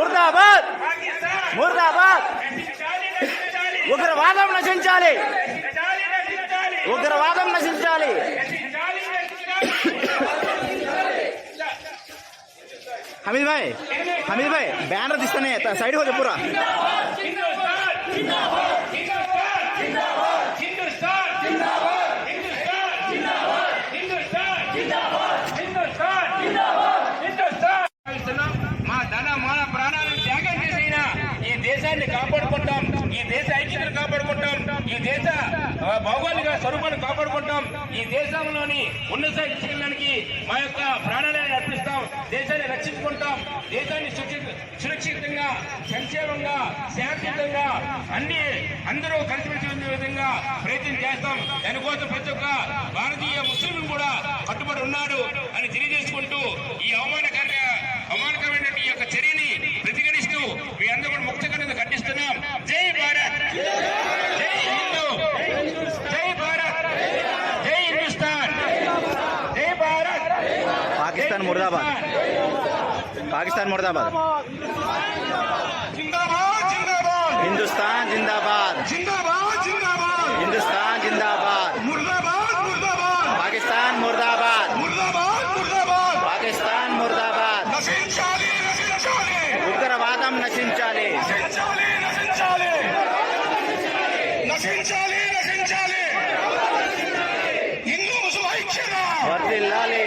ముర్దాబాద్! పాకిస్తాన్ ముర్దాబాద్! ఉగ్రవాదం నశించాలి! ఉగ్రవాదం నశించాలి! హమీద్ భాయ్ హమీద్ భాయ్ బ్యానర్ తీస్తానే సైడ్ हो దేశాన్ని కాపాడుకుంటాం ఈ దేశ ఐక్యతను కాపాడుకుంటాం ఈ దేశ భౌగోళిక స్వరూపాన్ని కాపాడుకుంటాం ఈ దేశంలోని ఉన్నత శిక్షణకి మా యొక్క ప్రాణాలను అర్పిస్తాం దేశాన్ని రక్షించుకుంటాం దేశాన్ని సురక్షి- సురక్షితంగా సంక్షేమంగా శాంతియుతంగా అన్ని అందరూ కలిసిమెలిసి ఉండే విధంగా ప్రయత్నం చేస్తాం. దానికోసం ప్రతి ఒక్క భారతీయ ముస్లిం కూడా కట్టుబడి ఉన్నాడు అని తెలియజేసుకుంటూ ఈ అవమానకర पाकिस्तान मुर्दाबाद पाकिस्तान मुर्दाबाद हिंदुस्तान जिंदाबाद हिंदुस्तान जिंदाबाद पाकिस्तान मुर्दाबाद पाकिस्तान मुर्दाबाद ఉగ్రవాదం నశించాలి వర్దిల్లాలి